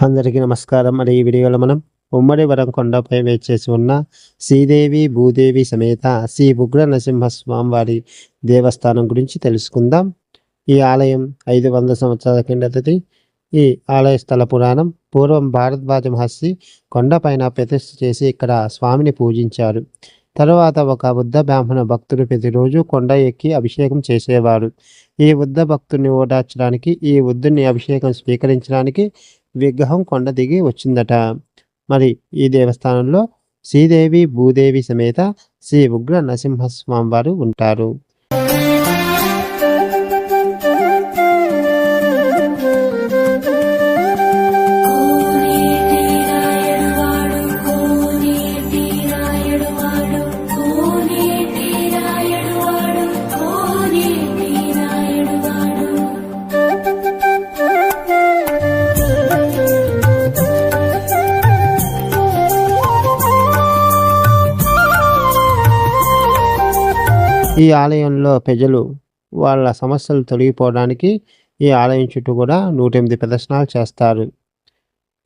అందరికీ నమస్కారం. మరి ఈ వీడియోలో మనం ఉమ్మడి వరం కొండపై వేచేసి ఉన్న శ్రీదేవి భూదేవి సమేత శ్రీ ఉగ్ర నరసింహ స్వామివారి దేవస్థానం గురించి తెలుసుకుందాం. ఈ ఆలయం ఐదు వందల సంవత్సరాల కిందటి ఈ ఆలయ స్థల పురాణం పూర్వం భారద్వాజ మహర్షి కొండపైన ప్రతిష్ఠ చేసి ఇక్కడ స్వామిని పూజించారు. తరువాత ఒక బుద్ధ బ్రాహ్మణ భక్తుడు ప్రతిరోజు కొండ ఎక్కి అభిషేకం చేసేవారు ఈ బుద్ధ భక్తుడిని ఓదార్చడానికి ఈ బుద్ధుని అభిషేకం స్వీకరించడానికి విగ్రహం కొండ దిగి వచ్చిందట. మరి ఈ దేవస్థానంలో శ్రీదేవి భూదేవి సమేత శ్రీ ఉగ్ర నరసింహస్వామి వారు ఉంటారు. ఈ ఆలయంలో ప్రజలు వాళ్ళ సమస్యలు తొలగిపోవడానికి ఈ ఆలయం చుట్టూ కూడా నూట ఎనిమిది ప్రదర్శనలు చేస్తారు.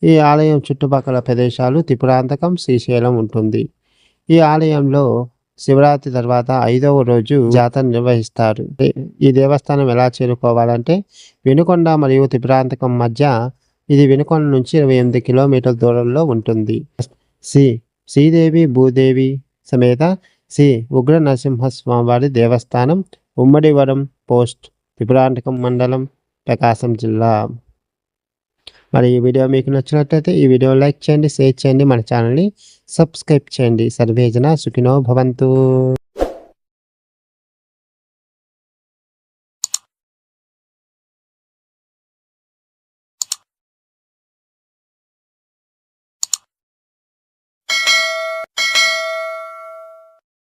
ఈ ఆలయం చుట్టుపక్కల ప్రదేశాలు త్రిపురాంతకం శ్రీశైలం ఉంటుంది. ఈ ఆలయంలో శివరాత్రి తర్వాత ఐదవ రోజు జాతర నిర్వహిస్తారు. ఈ దేవస్థానం ఎలా చేరుకోవాలంటే వినుకొండ మరియు త్రిపురాంతకం మధ్య ఇది వినుకొండ నుంచి ఇరవై ఎనిమిది కిలోమీటర్ల దూరంలో ఉంటుంది. శ్రీ శ్రీదేవి భూదేవి సమేత శ్రీ ఉగ్ర నరసింహస్వామివారి దేవస్థానం ఉమ్మడివరం పోస్ట్ త్రిపురాంతకం మండలం ప్రకాశం జిల్లా. మరి ఈ వీడియో మీకు నచ్చినట్లయితే ఈ వీడియో లైక్ చేయండి షేర్ చేయండి మన ఛానల్ని సబ్స్క్రైబ్ చేయండి. సర్వేజన సుఖినో భవంతు.